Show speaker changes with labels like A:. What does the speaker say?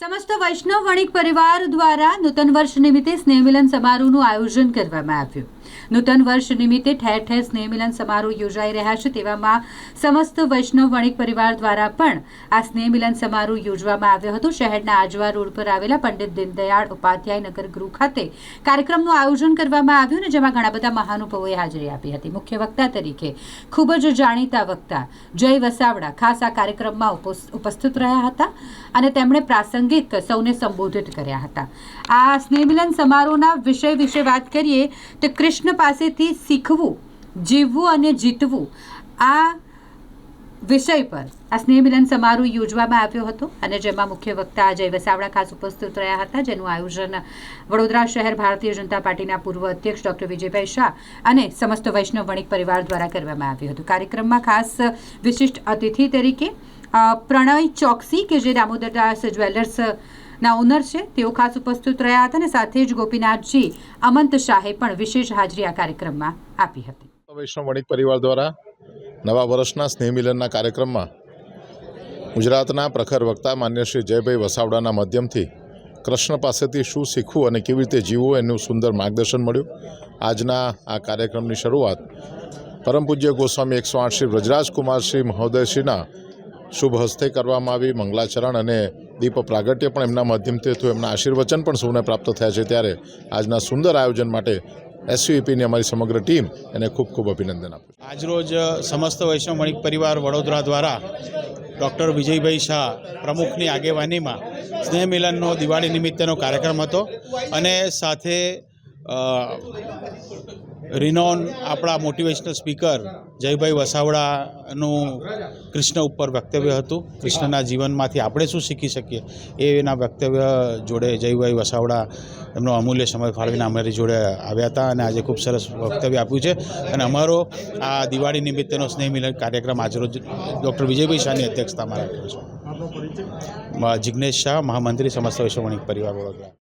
A: સમસ્ત વૈષ્ણવ વણિક પરિવાર દ્વારા નૂતન વર્ષ નિમિત્તે સ્નેહમિલન સમારોહનું આયોજન કરવામાં આવ્યું. નૂતન વર્ષ નિમિત્તે ઠેર ઠેર સ્નેહમિલન સમારોહ યોજાઈ રહ્યા છે. તેવામાં સમસ્ત વૈષ્ણવ વણિક પરિવાર દ્વારા પણ આ સ્નેહમિલન સમારોહ યોજવામાં આવ્યો હતો. શહેરના આજવા રોડ પર આવેલા પંડિત દીનદયાળ ઉપાધ્યાય નગર ગૃહ ખાતે કાર્યક્રમનું આયોજન કરવામાં આવ્યું અને જેમાં ઘણા બધા મહાનુભાવોએ હાજરી આપી હતી. મુખ્ય વક્તા તરીકે ખૂબ જ જાણીતા વક્તા જય વસાવડા ખાસ આ કાર્યક્રમમાં ઉપસ- ઉપસ્થિત રહ્યા હતા અને તેમણે પ્રાસંગિક સૌને સંબોધિત કર્યા હતા. આ સ્નેહમિલન સમારોહના વિષય વિશે વાત કરીએ તો કૃષ્ણ પાસેથી શીખવું, જીવવું અને જીતવું આ વિષય પર આ સ્નેહમિલન સમારોહ યોજવામાં આવ્યો હતો અને જેમાં મુખ્ય વક્તા અજય વસાવડા ખાસ ઉપસ્થિત રહ્યા હતા, જેનું આયોજન વડોદરા શહેર ભારતીય જનતા પાર્ટીના પૂર્વ અધ્યક્ષ ડોક્ટર વિજયભાઈ શાહ અને સમસ્ત વૈષ્ણવ વણિક પરિવાર દ્વારા કરવામાં આવ્યું હતું. કાર્યક્રમમાં ખાસ વિશિષ્ટ અતિથિ તરીકે પ્રણય ચોકસી કે જે દામોદરદાસ જ્વેલર્સ ના ઓનર છે. તેઓ ખાસ ઉપસ્થિત રહ્યા હતા અને સાથે જ ગોપીનાથજી અમંત શાહે પણ વિશેષ હાજરી આ કાર્યક્રમમાં આપી હતી.
B: વૈષ્ણવ વણિક પરિવાર દ્વારા નવા વર્ષના સ્નેહ મિલનના કાર્યક્રમમાં ગુજરાતના પ્રખર વક્તા માન્ય શ્રી જયભાઈ વસાવડાના માધ્યમથી કૃષ્ણ પાસેથી શું શીખવું અને કેવી રીતે જીવવું એનું સુંદર માર્ગદર્શન મળ્યું. આજના આ કાર્યક્રમની શરૂઆત પરમ પૂજ્ય ગોસ્વામી એકસો આઠ શ્રી વ્રજરાજ કુમાર શ્રી મહોદયશ્રીના શુભ હસ્તે કરવામાં આવી મંગલાચરણ અને દીપ પ્રાગટ્ય પણ એમના માધ્યમથી થયું. એમના આશીર્વચન પણ સૌને પ્રાપ્ત થયા છે ત્યારે આજના સુંદર આયોજન માટે એસયુઈપીની અમારી સમગ્ર ટીમ એને ખૂબ ખૂબ અભિનંદન આપું
C: આજરોજ સમસ્ત વૈષ્ણવ પરિવાર વડોદરા દ્વારા ડૉક્ટર વિજયભાઈ શાહ પ્રમુખની આગેવાનીમાં સ્નેહ મિલનનો દિવાળી નિમિત્તેનો કાર્યક્રમ હતો અને સાથે રિનોન આપણા મોટિવેશનલ સ્પીકર જયભાઈ વસાવડાનું કૃષ્ણ ઉપર વક્તવ્ય હતું. કૃષ્ણના જીવનમાંથી આપણે શું શીખી શકીએ? એના વક્તવ્ય જોડે જયભાઈ વસાવડા એમનો અમૂલ્ય સમય ફાળવીને અમારી જોડે આવ્યા હતા અને આજે ખૂબ સરસ વક્તવ્ય આપ્યું છે. અને અમારો આ દિવાળી નિમિત્તેનો સ્નેહ મિલન કાર્યક્રમ આજરોજ ડૉક્ટર વિજયભાઈ શાહની અધ્યક્ષતામાં રાખ્યો છે. જિજ્ઞેશ શાહ મહામંત્રી સમસ્ત વૈશ્વ પરિવાર વડોદરા.